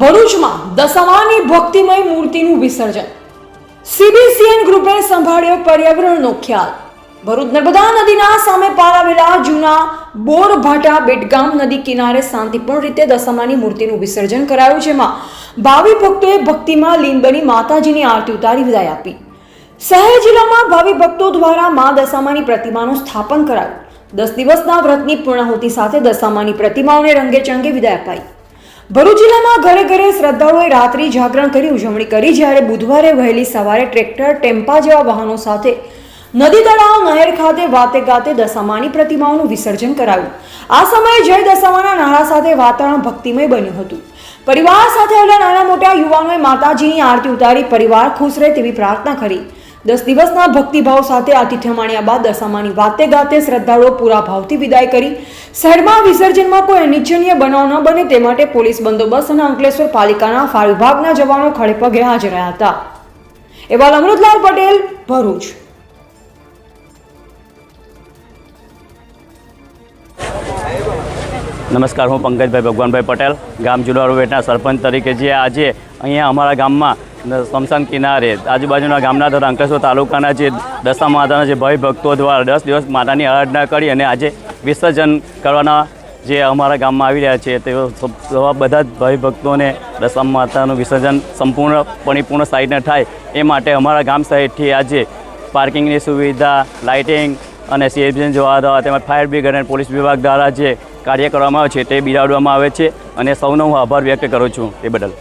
ભરૂચમાં દશામાની ભક્તિમય મૂર્તિનું વિસર્જન. સીબીસીએન ગ્રુપે સંભાળ્યો પર્યાવરણનો ખ્યાલ. ભરૂચ નર્મદા નદીના સામે પાલાવેલા જૂના બોરભાટા બેટગામ નદી કિનારે શાંતિપૂર્ણ રીતે દશામાની મૂર્તિનું વિસર્જન કરાયું, જેમાં ભાવિ ભક્તોએ ભક્તિમાં લીન બની માતાજીની આરતી ઉતારી વિદાય આપી. શહેર જિલ્લામાં ભાવિ ભક્તો દ્વારા મા દશામાની પ્રતિમાનું સ્થાપન કરાયું. દસ દિવસના વ્રતની પૂર્ણાહુતિ સાથે દશામાની પ્રતિમાઓને રંગે ચંગે વિદાય અપાઈ. ભરૂચ જિલ્લામાં ઘરે ઘરે શ્રદ્ધાળુઓએ રાત્રિ જાગરણ કરી ઉજવણી કરી, જ્યારે બુધવારે વહેલી સવારે ટ્રેક્ટર, ટેમ્પા જેવા વાહનો સાથે નદી તળાવ, નહેર ખાતે વાતે ગાતે દશામાની પ્રતિમાઓનું વિસર્જન કરાયું. આ સમયે જય દશામાના નારા સાથે વાતાવરણ ભક્તિમય બન્યું હતું. પરિવાર સાથે આવેલા નાના મોટા યુવાનોએ માતાજીની આરતી ઉતારી પરિવાર ખુશ રહે તેવી પ્રાર્થના કરી. દસ દિવસના ભક્તિભાવ સાથે આતિથ્ય માણ્યા બાદ દશામાની વાતે ગાતે શ્રદ્ધાળુઓ પૂરા ભાવથી વિદાય કરી. શહેરમાં વિસર્જનમાં કોઈ અનિચ્છનીય બનાવ ન બને તે માટે પોલીસ બંદોબસ્ત અને અંકલેશ્વર પાલિકાના ફાયર વિભાગના જવાનો ખડેપગે હાજર રહ્યા હતા. એવા અમૃતલાલ પટેલ, ભરૂચ. નમસ્કાર, હું પંકજભાઈ ભગવાનભાઈ પટેલ, ગામ જુલા રોડના સરપંચ તરીકે જે આજે અહીંયા અમારા ગામમાં સ્મશાન કિનારે, આજુબાજુના ગામના તથા અંકલેશ્વર તાલુકાના જે દશા માતાના જે ભય ભક્તો દ્વારા દસ દિવસ માતાની આરાધના કરી અને આજે વિસર્જન કરવાના જે અમારા ગામમાં આવી રહ્યા છે, તેઓ બધા જ ભય ભક્તોને દશા માતાનું વિસર્જન સંપૂર્ણ પરિપૂર્ણ સાઈડને થાય એ માટે અમારા ગામ સાઈડથી આજે પાર્કિંગની સુવિધા, લાઇટિંગ અને સીએફજીન જોવા દ્વારા તેમજ ફાયર બ્રિગેડ અને પોલીસ વિભાગ દ્વારા જે કાર્ય કરવામાં આવે છે તે બિરાડવામાં આવે છે અને સૌનો હું આભાર વ્યક્ત કરું છું એ બદલ.